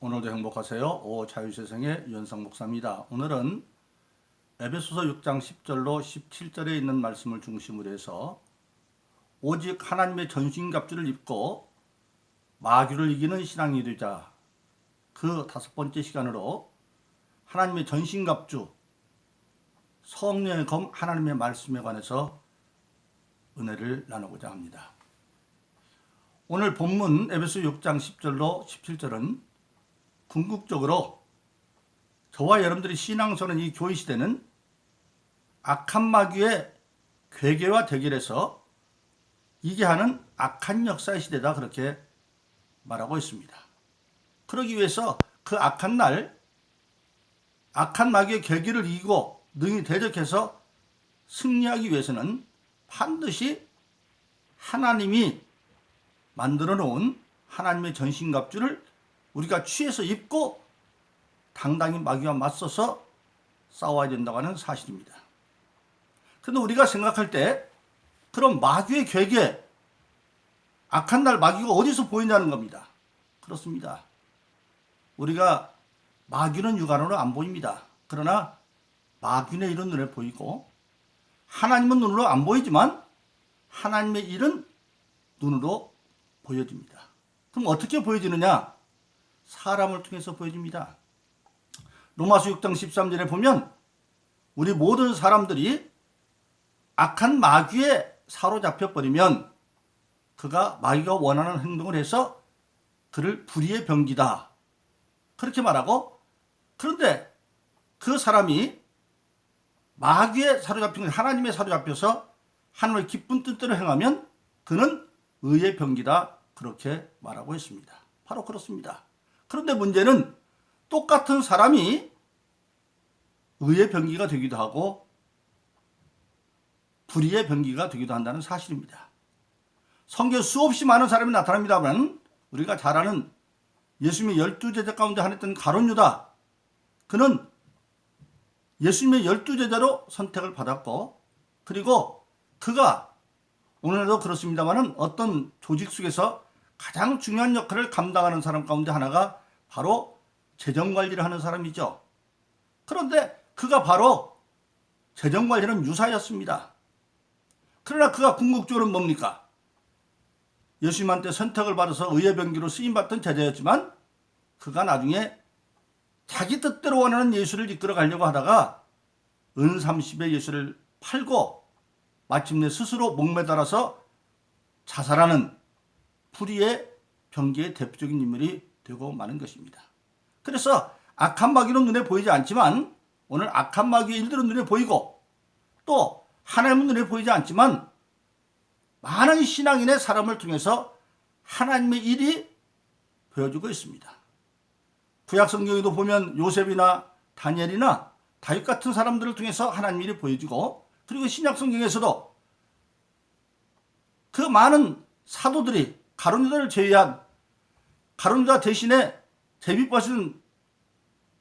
오늘도 행복하세요. 오 자유세상의 유현상 목사입니다. 오늘은 에베소서 6장 10절로 17절에 있는 말씀을 중심으로 해서 오직 하나님의 전신갑주를 입고 마귀를 이기는 신앙이 되자 그 다섯 번째 시간으로 하나님의 전신갑주 성령의 검 하나님의 말씀에 관해서 은혜를 나누고자 합니다. 오늘 본문 에베소 6장 10절로 17절은 궁극적으로 저와 여러분들이 신앙서는 이 교회 시대는 악한 마귀의 괴계와 대결해서 이게 하는 악한 역사의 시대다 그렇게 말하고 있습니다. 그러기 위해서 그 악한 날 악한 마귀의 괴계를 이기고 능히 대적해서 승리하기 위해서는 반드시 하나님이 만들어 놓은 하나님의 전신갑주를 우리가 취해서 입고 당당히 마귀와 맞서서 싸워야 된다고 하는 사실입니다. 그런데 우리가 생각할 때 그럼 마귀의 괴계, 악한 날 마귀가 어디서 보이냐는 겁니다. 그렇습니다. 우리가 마귀는 육안으로 안 보입니다. 그러나 마귀의 일은 눈에 보이고 하나님은 눈으로 안 보이지만 하나님의 일은 눈으로 보여집니다. 그럼 어떻게 보여지느냐? 사람을 통해서 보여집니다. 로마서 6장 13절에 보면 우리 모든 사람들이 악한 마귀에 사로잡혀 버리면 그가 마귀가 원하는 행동을 해서 그를 불의의 병기다. 그렇게 말하고 그런데 그 사람이 마귀에 사로잡힌 하나님의 사로잡혀서 하나님의 기쁜 뜻대로 행하면 그는 의의 병기다. 그렇게 말하고 있습니다. 바로 그렇습니다. 그런데 문제는 똑같은 사람이 의의 병기가 되기도 하고 불의의 병기가 되기도 한다는 사실입니다. 성경 수없이 많은 사람이 나타납니다만 우리가 잘 아는 예수님의 열두 제자 가운데 하나였던 가론 유다 그는 예수님의 열두 제자로 선택을 받았고 그리고 그가 오늘도 그렇습니다만은 어떤 조직 속에서 가장 중요한 역할을 감당하는 사람 가운데 하나가 바로 재정 관리를 하는 사람이죠. 그런데 그가 바로 재정 관리는 유사였습니다. 그러나 그가 궁극적으로 뭡니까? 예수님한테 선택을 받아서 의의 병기로 쓰임 받던 제자였지만 그가 나중에 자기 뜻대로 원하는 예수를 이끌어 가려고 하다가 은 30의 예수를 팔고 마침내 스스로 목매달아서 자살하는 불의의 병기의 대표적인 인물이 되고 마는 것입니다. 그래서 악한 마귀는 눈에 보이지 않지만 오늘 악한 마귀의 일들은 눈에 보이고 또 하나님은 눈에 보이지 않지만 많은 신앙인의 사람을 통해서 하나님의 일이 보여주고 있습니다. 구약 성경에도 보면 요셉이나 다니엘이나 다윗 같은 사람들을 통해서 하나님 일이 보여지고 그리고 신약 성경에서도 그 많은 사도들이 가론유다를 제외한 가론유다 대신에 제비버신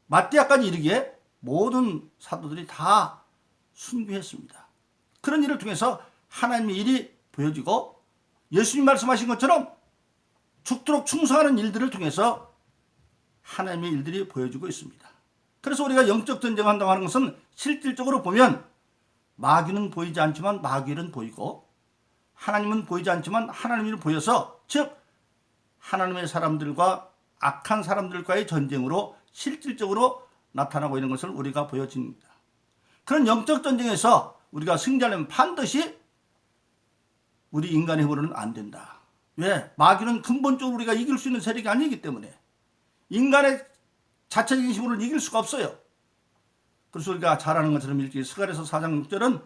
마띠아까지 이르기에 모든 사도들이 다 순교했습니다. 그런 일을 통해서 하나님의 일이 보여지고 예수님 말씀하신 것처럼 죽도록 충성하는 일들을 통해서 하나님의 일들이 보여지고 있습니다. 그래서 우리가 영적 전쟁을 한다고 하는 것은 실질적으로 보면 마귀는 보이지 않지만 마귀는 보이고 하나님은 보이지 않지만 하나님이 보여서 즉 하나님의 사람들과 악한 사람들과의 전쟁으로 실질적으로 나타나고 있는 것을 우리가 보여집니다. 그런 영적 전쟁에서 우리가 승자하려면 반드시 우리 인간의 힘으로는 안 된다. 왜? 마귀는 근본적으로 우리가 이길 수 있는 세력이 아니기 때문에 인간의 자체적인 힘으로는 이길 수가 없어요. 그래서 우리가 잘 아는 것처럼 읽기 스가랴서 4장 6절은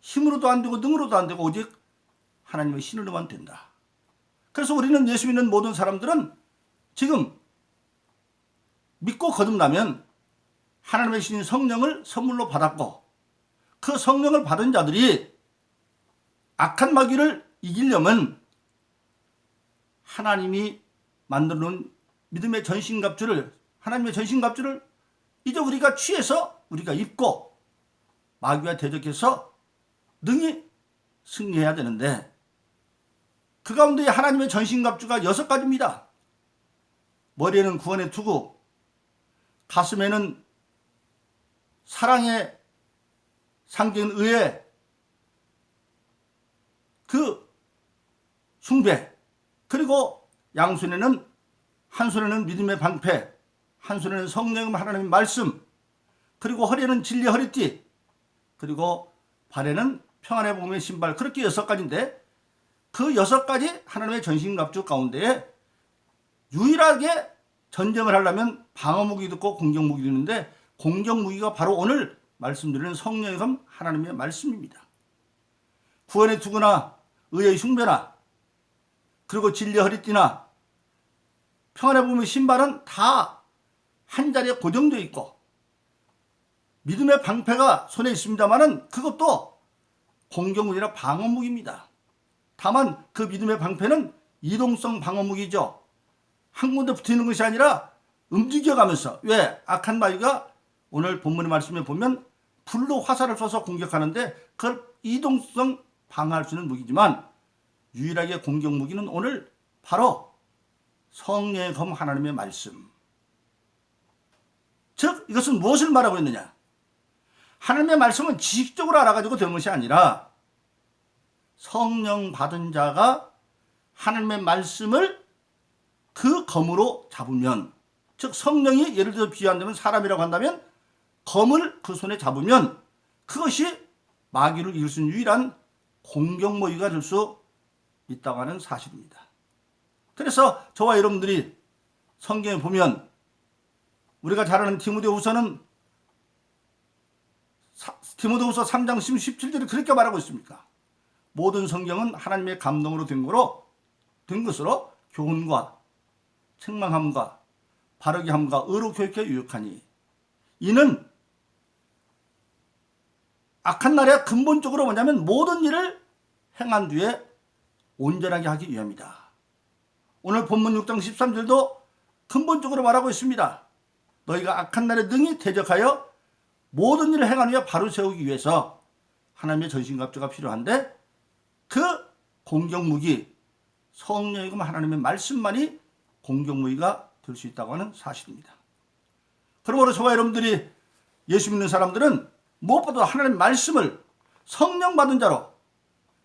힘으로도 안 되고 능으로도 안 되고 오직 하나님의 신으로만 된다. 그래서 우리는 예수 믿는 모든 사람들은 지금 믿고 거듭나면 하나님의 신인 성령을 선물로 받았고 그 성령을 받은 자들이 악한 마귀를 이기려면 하나님이 만들어 놓은 믿음의 전신갑주를 하나님의 전신갑주를 이제 우리가 취해서 우리가 입고 마귀와 대적해서 능히 승리해야 되는데 그 가운데 하나님의 전신갑주가 여섯 가지입니다. 머리에는 구원의 투구, 가슴에는 사랑의 상징 의회, 그 숭배, 그리고 양손에는 한 손에는 믿음의 방패, 한 손에는 성령 하나님의 말씀, 그리고 허리에는 진리 허리띠, 그리고 발에는 평안의 복음의 신발, 그렇게 여섯 가지인데 그 여섯 가지 하나님의 전신갑주 가운데에 유일하게 전쟁을 하려면 방어무기도 있고 공격무기도 있는데 공격무기가 바로 오늘 말씀드리는 성령의 검 하나님의 말씀입니다. 구원의 투구나 의의 흉배나 그리고 진리 허리띠나 평안의 복음의 신발은 다 한 자리에 고정되어 있고 믿음의 방패가 손에 있습니다만은 그것도 공격무기나 방어무기입니다. 다만 그 믿음의 방패는 이동성 방어무기죠. 한 군데 붙어 있는 것이 아니라 움직여가면서 왜 악한 마귀가 오늘 본문의 말씀에 보면 불로 화살을 쏴서 공격하는데 그걸 이동성 방어할 수 있는 무기지만 유일하게 공격 무기는 오늘 바로 성령의 검 하나님의 말씀. 즉 이것은 무엇을 말하고 있느냐? 하나님의 말씀은 지식적으로 알아가지고 되는 것이 아니라 성령 받은 자가 하나님의 말씀을 그 검으로 잡으면 즉 성령이 예를 들어 비유한다면 사람이라고 한다면 검을 그 손에 잡으면 그것이 마귀를 이길 수 있는 유일한 공격모기가 될 수 있다고 하는 사실입니다. 그래서 저와 여러분들이 성경에 보면 우리가 잘 아는 디모데후서는 디모데후서 3장 17절에 그렇게 말하고 있습니까? 모든 성경은 하나님의 감동으로 된 거로 된 것으로 교훈과 책망함과 바르게 함과 의로 교육해 유익하니 이는 악한 날에 근본적으로 뭐냐면 모든 일을 행한 뒤에 온전하게 하기 위함이다. 오늘 본문 6장 13절도 근본적으로 말하고 있습니다. 너희가 악한 날에 능히 대적하여 모든 일을 행한 후에 바로 세우기 위해서 하나님의 전신갑주가 필요한데 그 공격무기 성령이고 하나님의 말씀만이 공격무기가 될 수 있다고 하는 사실입니다. 그러므로 저와 여러분들이 예수 믿는 사람들은 무엇보다 하나님의 말씀을 성령 받은 자로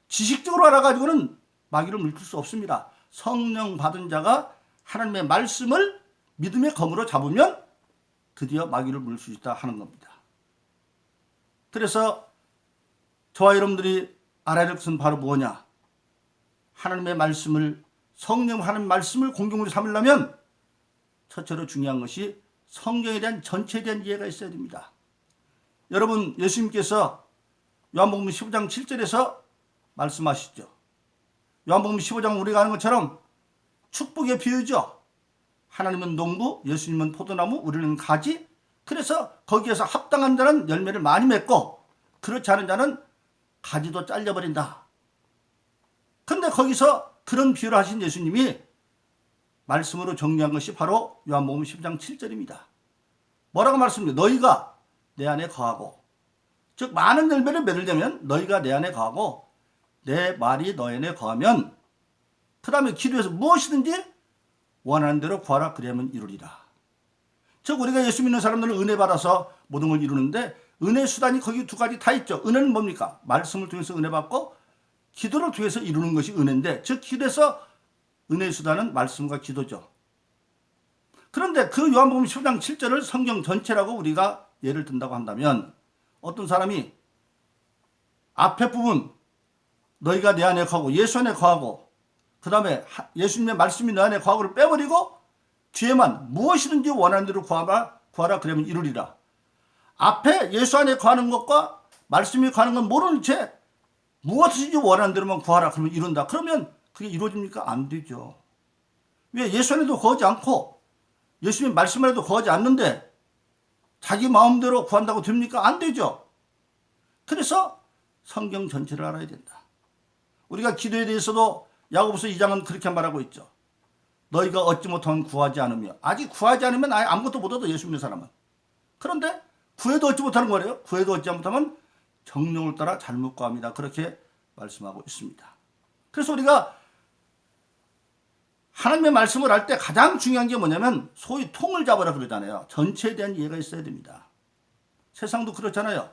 지식적으로 알아가지고는 마귀를 물킬 수 없습니다. 성령 받은 자가 하나님의 말씀을 믿음의 검으로 잡으면 드디어 마귀를 물을 수 있다 하는 겁니다. 그래서 저와 여러분들이 알아야 될 것은 바로 뭐냐? 하나님의 말씀을 성령 하나님 말씀을 공경으로 삼으려면 첫째로 중요한 것이 성경에 대한 전체에 대한 이해가 있어야 됩니다. 여러분 예수님께서 요한복음 15장 7절에서 말씀하시죠. 요한복음 15장 우리가 아는 것처럼 축복의 비유죠. 하나님은 농부, 예수님은 포도나무, 우리는 가지. 그래서 거기에서 합당한 자는 열매를 많이 맺고 그렇지 않은 자는 가지도 잘려버린다. 근데 거기서 그런 비유를 하신 예수님이 말씀으로 정리한 것이 바로 요한복음 10장 7절입니다. 뭐라고 말씀합니까? 너희가 내 안에 거하고 즉 많은 열매를 맺으려면 너희가 내 안에 거하고 내 말이 너희 안에 거하면 그 다음에 기도해서 무엇이든지 원하는 대로 구하라 그리하면 이루리라. 즉 우리가 예수 믿는 사람들은 은혜 받아서 모든 걸 이루는데 은혜 수단이 거기 두 가지 다 있죠. 은혜는 뭡니까? 말씀을 통해서 은혜 받고 기도를 통해서 이루는 것이 은혜인데 즉 기도에서 은혜 수단은 말씀과 기도죠. 그런데 그 요한복음 10장 7절을 성경 전체라고 우리가 예를 든다고 한다면 어떤 사람이 앞에 부분 너희가 내 안에 거하고 예수 안에 거하고 그 다음에 예수님의 말씀이 너 안에 거하고를 빼버리고 뒤에만 무엇이든지 원하는 대로 구하라, 구하라 그러면 이루리라. 앞에 예수 안에 거하는 것과 말씀이 거하는 건 모르는 채 무엇이든지 원하는 대로만 구하라 그러면 이룬다. 그러면 그게 이루어집니까? 안 되죠. 왜 예수 안에도 거하지 않고 예수님 말씀 안에도 거하지 않는데 자기 마음대로 구한다고 됩니까? 안 되죠. 그래서 성경 전체를 알아야 된다. 우리가 기도에 대해서도 야고보서 2장은 그렇게 말하고 있죠. 너희가 얻지 못하면 구하지 않으며 아직 구하지 않으면 아예 아무것도 못 얻어 예수 믿는 사람은. 그런데 구해도 얻지 못하는 거래요. 구해도 얻지 못하면 정령을 따라 잘못 구합니다. 그렇게 말씀하고 있습니다. 그래서 우리가 하나님의 말씀을 할 때 가장 중요한 게 뭐냐면 소위 통을 잡아라 그러잖아요. 전체에 대한 이해가 있어야 됩니다. 세상도 그렇잖아요.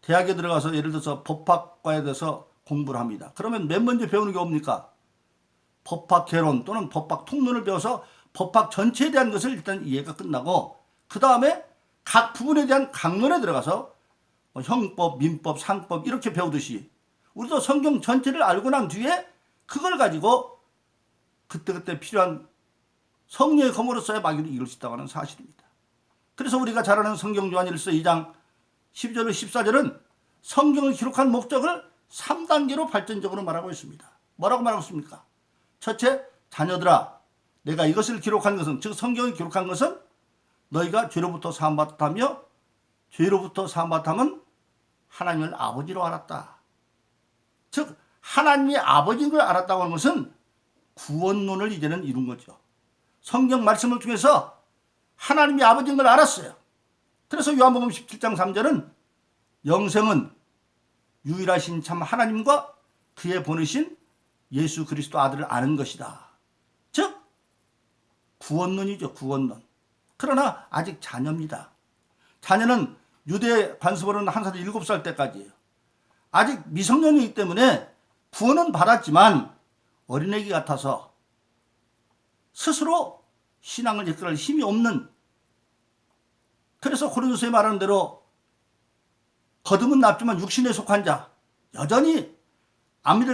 대학에 들어가서 예를 들어서 법학과에 대해서 공부를 합니다. 그러면 맨 먼저 배우는 게 뭡니까? 법학 개론 또는 법학 통론을 배워서 법학 전체에 대한 것을 일단 이해가 끝나고 그 다음에 각 부분에 대한 강론에 들어가서 뭐 형법, 민법, 상법 이렇게 배우듯이 우리도 성경 전체를 알고 난 뒤에 그걸 가지고 그때그때 필요한 성령의 검으로 써야 마귀를 이길 수 있다고 하는 사실입니다. 그래서 우리가 잘 아는 성경 요한일서 2장 12절로 14절은 성경을 기록한 목적을 3단계로 발전적으로 말하고 있습니다. 뭐라고 말하고 있습니까? 첫째, 자녀들아, 내가 이것을 기록한 것은, 즉 성경을 기록한 것은 너희가 죄로부터 사함받다며 죄로부터 사함받다면 하나님을 아버지로 알았다. 즉 하나님이 아버지인 걸 알았다고 하는 것은 구원론을 이제는 이룬 거죠. 성경 말씀을 통해서 하나님이 아버지인 걸 알았어요. 그래서 요한복음 17장 3절은 영생은 유일하신 참 하나님과 그의 보내신 예수 그리스도 아들을 아는 것이다. 즉 구원론이죠. 구원론. 그러나 아직 자녀입니다. 자녀는 유대 관습으로는 한살 일곱 살 때까지예요. 아직 미성년이기 때문에 구원은 받았지만 어린애기 같아서 스스로 신앙을 이끌어갈 힘이 없는 그래서 고린도서에 말하는 대로 거듭은 납지만 육신에 속한 자 여전히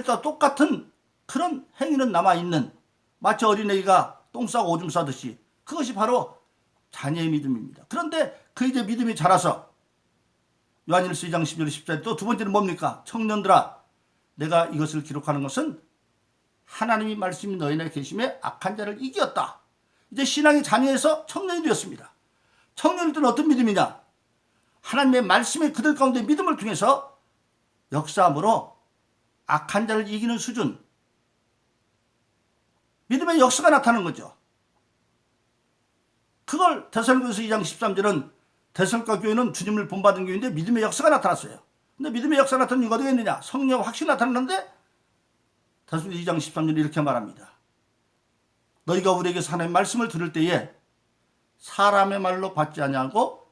때와 똑같은 그런 행위는 남아있는 마치 어린애기가 똥 싸고 오줌 싸듯이 그것이 바로 자녀의 믿음입니다. 그런데 그 이제 믿음이 자라서 요한일서 2장 11절 10절 또 두 번째는 뭡니까? 청년들아 내가 이것을 기록하는 것은 하나님이 말씀이 너희네 계심에 악한 자를 이겼다. 이제 신앙의 자녀에서 청년이 되었습니다. 청년들은 어떤 믿음이냐? 하나님의 말씀이 그들 가운데 믿음을 통해서 역사함으로 악한 자를 이기는 수준. 믿음의 역사가 나타나는 거죠. 그걸 대설교에서 2장 13절은 대설가 교회는 주님을 본받은 교회인데 믿음의 역사가 나타났어요. 근데 믿음의 역사가 나타나는 이유가 있느냐? 성령 확실히 나타났는데 다시 2장 13절 이렇게 말합니다. 너희가 우리에게 하나님의 말씀을 들을 때에 사람의 말로 받지 아니하고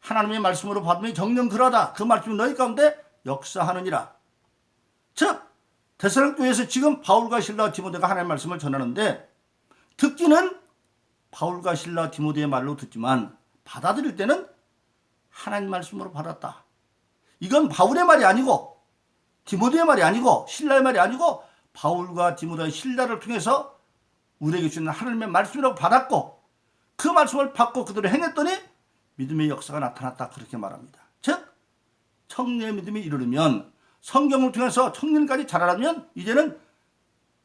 하나님의 말씀으로 받으면 정령 그러다. 그 말씀이 너희 가운데 역사하느니라. 즉 대사랑 교회에서 지금 바울과 신라 디모데가 하나님의 말씀을 전하는데 듣기는 바울과 신라 디모데의 말로 듣지만 받아들일 때는 하나님 말씀으로 받았다. 이건 바울의 말이 아니고 디모데의 말이 아니고 신라의 말이 아니고 바울과 디모데의 신라를 통해서 우리에게 주는 하나님의 말씀이라고 받았고 그 말씀을 받고 그대로 행했더니 믿음의 역사가 나타났다 그렇게 말합니다. 즉 청년의 믿음이 이르르면 성경을 통해서 청년까지 자라면 이제는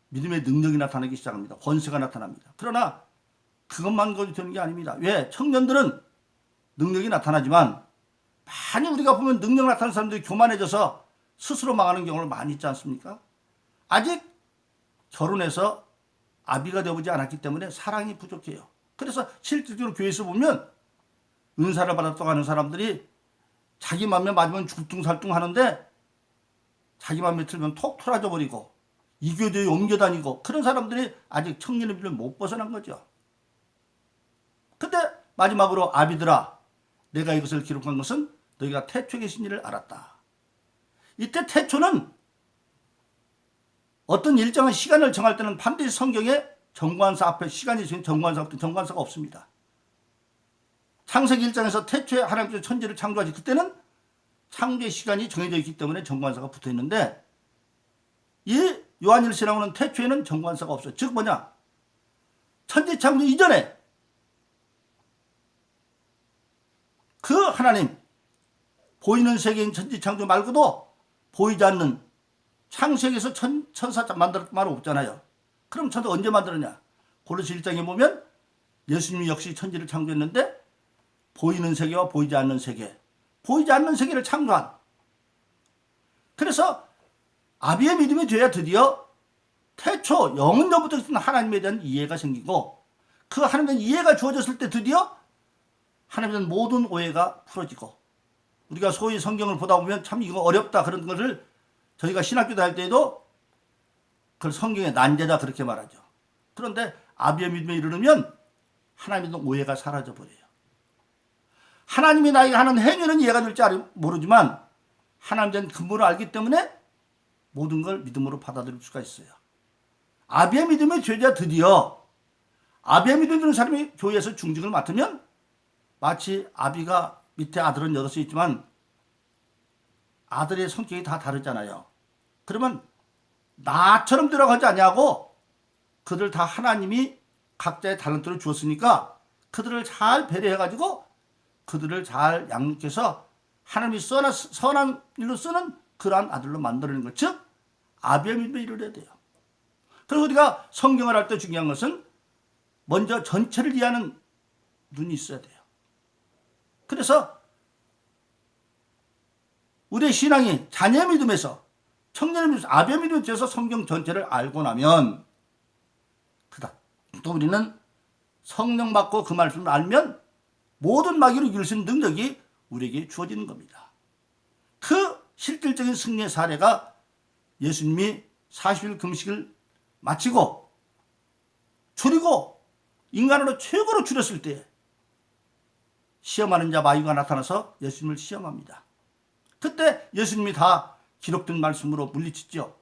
믿음의 능력이 나타나기 시작합니다. 권세가 나타납니다. 그러나 그것만 가지고 되는 게 아닙니다. 왜? 청년들은 능력이 나타나지만 많이 우리가 보면 능력 나타나는 사람들이 교만해져서 스스로 망하는 경우를 많이 있지 않습니까? 아직 결혼해서 아비가 되어보지 않았기 때문에 사랑이 부족해요. 그래서 실질적으로 교회에서 보면 은사를 받았다고 하는 사람들이 자기 맘에 맞으면 죽둥살둥 하는데 자기 맘에 틀면 톡 토라져 버리고 이교도에 옮겨 다니고 그런 사람들이 아직 청년의 길을 못 벗어난 거죠. 근데 마지막으로 아비들아 내가 이것을 기록한 것은 너희가 태초에 계신 일을 알았다. 이때 태초는 어떤 일정한 시간을 정할 때는 반드시 성경에 정관사 앞에 시간이 있으면 정관사 앞에 정관사가 없습니다. 창세기 1장에서 태초에 하나님께서 천지를 창조하지 그때는 창조의 시간이 정해져 있기 때문에 정관사가 붙어 있는데 이 요한일서에 나오는 태초에는 정관사가 없어요. 즉 뭐냐? 천지 창조 이전에 그 하나님 보이는 세계인 천지 창조 말고도 보이지 않는 창세기에서 천, 천사 만들었단 말 없잖아요. 그럼 천사 언제 만들었냐? 고로시 1장에 보면 예수님이 역시 천지를 창조했는데 보이는 세계와 보이지 않는 세계, 보이지 않는 세계를 창조한. 그래서 아비의 믿음이 돼야 드디어 태초 영원전부터 있던 하나님에 대한 이해가 생기고 그 하나님에 이해가 주어졌을 때 드디어 하나님에 대한 모든 오해가 풀어지고 우리가 소위 성경을 보다 보면 참 이거 어렵다 그런 것을 저희가 신학교 다닐 때에도 그걸 성경에 난제다 그렇게 말하죠. 그런데 아비의 믿음에 이르르면 하나님의 오해가 사라져 버려요. 하나님이 나에게 하는 행위는 이해가 될지 알- 모르지만 하나님에 대한 근본을 알기 때문에 모든 걸 믿음으로 받아들일 수가 있어요. 아비의 믿음의 죄자 드디어 아비의 믿음 드는 사람이 교회에서 중직을 맡으면 마치 아비가 밑에 아들은 여럿이 있지만 아들의 성격이 다 다르잖아요. 그러면 나처럼 들어가지 아니하고 그들 다 하나님이 각자의 달란트를 주었으니까 그들을 잘 배려해가지고 그들을 잘 양육해서 하나님이 써나, 선한 일로 쓰는 그러한 아들로 만들어내는 것. 즉, 아비의 믿음에 이르러야 돼요. 그래서 우리가 성경을 할 때 중요한 것은 먼저 전체를 이해하는 눈이 있어야 돼요. 그래서 우리의 신앙이 자녀의 믿음에서 청년의 믿음에서 아비의 믿음에 대해서 성경 전체를 알고 나면 그다 또 우리는 성령 받고 그 말씀을 알면 모든 마귀를 이길 수 있는 능력이 우리에게 주어지는 겁니다. 그 실질적인 승리의 사례가 예수님이 40일 금식을 마치고 줄이고 인간으로 최고로 줄였을 때 시험하는 자 마귀가 나타나서 예수님을 시험합니다. 그때 예수님이 다 기록된 말씀으로 물리치죠.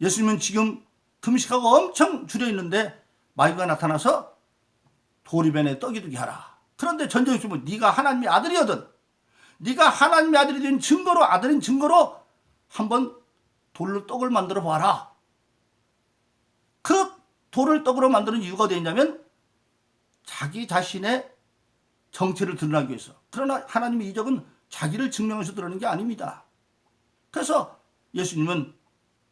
예수님은 지금 금식하고 엄청 줄여 있는데 마귀가 나타나서 도리변에 떡이 두게 하라. 그런데 전쟁주면 네가 하나님의 아들이거든. 네가 하나님의 아들이 된 증거로 아들인 증거로 한번 돌로 떡을 만들어 봐라. 그 돌을 떡으로 만드는 이유가 있냐면 자기 자신의 정체를 드러나기 위해서. 그러나 하나님의 이적은 자기를 증명해서 드러내는 게 아닙니다. 그래서 예수님은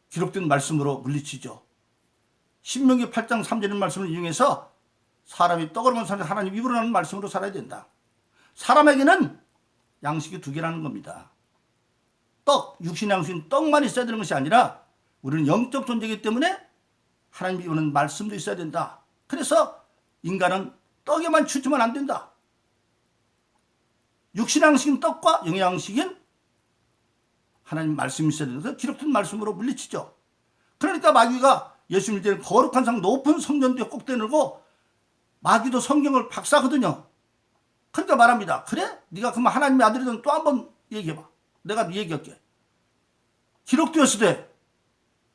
기록된 말씀으로 물리치죠. 신명기 8장 3절의 말씀을 이용해서 사람이 떡으로만 사는 하나님 입으로 나는 말씀으로 살아야 된다. 사람에게는 양식이 두 개라는 겁니다. 떡, 육신 양식은 떡만 있어야 되는 것이 아니라 우리는 영적 존재이기 때문에 하나님 입으로는 말씀도 있어야 된다. 그래서 인간은 떡에만 추지면 안 된다. 육신 양식인 떡과 영양 양식인 하나님 말씀이 있어야 된다. 기록된 말씀으로 물리치죠. 그러니까 마귀가 예수님을 대한 거룩한 상 높은 성전도에 꼭 대들고 마귀도 성경을 박사거든요. 그러니까 말합니다. 그래? 네가 그러면 하나님의 아들이든 또 한 번 얘기해봐. 내가 네 얘기할게. 기록되었을 때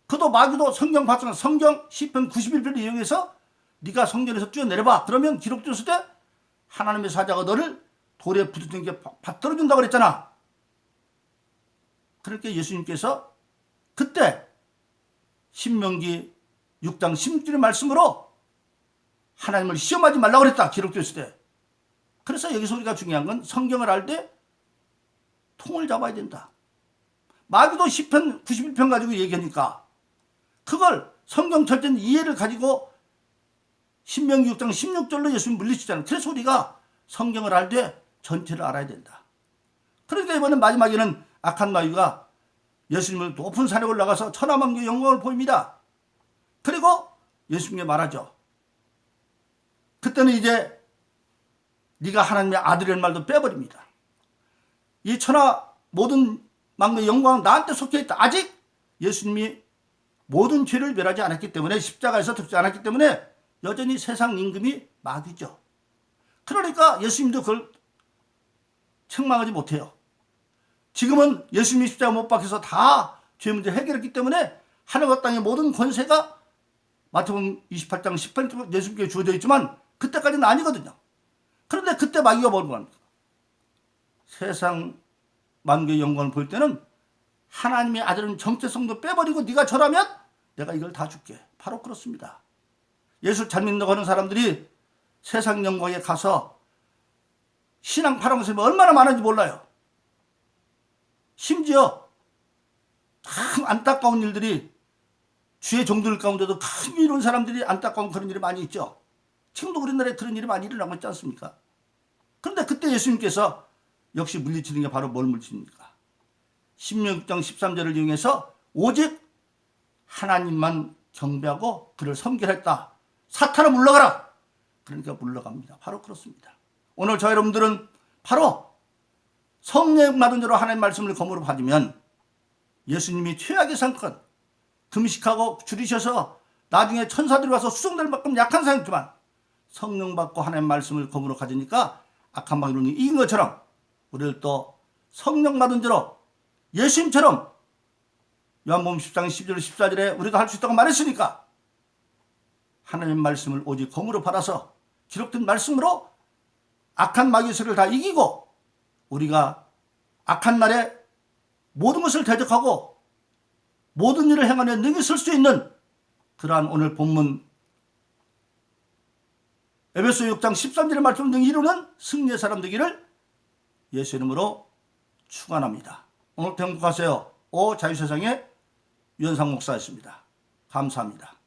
그도 마귀도 성경 봤잖아. 성경 10편 91편을 이용해서 네가 성전에서 뛰어내려봐. 그러면 기록되었을 때 하나님의 사자가 너를 돌에 부딪히는 게 받들어준다고 그랬잖아. 그렇게 예수님께서 그때 신명기 6장 16절의 말씀으로 하나님을 시험하지 말라고 그랬다. 기록됐을 때. 그래서 여기서 우리가 중요한 건 성경을 알 때 통을 잡아야 된다. 마귀도 10편, 91편 가지고 얘기하니까 그걸 성경 절전 이해를 가지고 신명기 6장 16절로 예수님 물리치잖아요. 그래서 우리가 성경을 알 때 전체를 알아야 된다. 그러니까 이번에 마지막에는 악한 마귀가 예수님을 높은 산에 올라가서 천하만교 영광을 보입니다. 그리고 예수님께 말하죠. 그때는 이제 네가 하나님의 아들이라는 말도 빼버립니다. 이 천하 모든 만국의 영광은 나한테 속해 있다. 아직 예수님이 모든 죄를 멸하지 않았기 때문에 십자가에서 죽지 않았기 때문에 여전히 세상 임금이 마귀죠. 그러니까 예수님도 그걸 책망하지 못해요. 지금은 예수님이 십자가 못 박혀서 다 죄 문제 해결했기 때문에 하늘과 땅의 모든 권세가 마태복음 28장 18절 예수님께 주어져 있지만 그때까지는 아니거든요. 그런데 그때 마귀가 뭘고 합니까? 세상 만국의 영광을 볼 때는 하나님의 아들은 정체성도 빼버리고 네가 절하면 내가 이걸 다 줄게. 바로 그렇습니다. 예수 잘 믿는다고 하는 사람들이 세상 영광에 가서 신앙 파랑새이 얼마나 많은지 몰라요. 심지어 참 안타까운 일들이 주의 종들 가운데도 큰 이룬 사람들이 안타까운 그런 일이 많이 있죠. 지금도 우리나라에 그런 일이 많이 일어나고 있지 않습니까? 그런데 그때 예수님께서 역시 물리치는 게 바로 뭘 물리칩니까? 16장 13절을 이용해서 오직 하나님만 경배하고 그를 섬기했다. 사탄아 물러가라. 그러니까 물러갑니다. 바로 그렇습니다. 오늘 저 여러분들은 바로 성령 받은 대로 하나님 말씀을 검으로 받으면 예수님이 최악의 상권 듬식하고 줄이셔서 나중에 천사들이 와서 수송될 만큼 약한 사람이지만 성령 받고 하나님 말씀을 검으로 가지니까 악한 방으로 이긴 것처럼 우리를 또 성령 받은 대로 예수님처럼 요한복음 10장 12절 14절에 우리도 할 수 있다고 말했으니까 하나님 말씀을 오직 검으로 받아서 기록된 말씀으로 악한 마귀수를 다 이기고 우리가 악한 날에 모든 것을 대적하고 모든 일을 행하는 능히 쓸 수 있는 그러한 오늘 본문 에베소 6장 13절의 말씀 등 이루는 승리의 사람 되기를 예수 이름으로 축원합니다. 오늘 행복하세요. 오 자유세상의 유현상 목사였습니다. 감사합니다.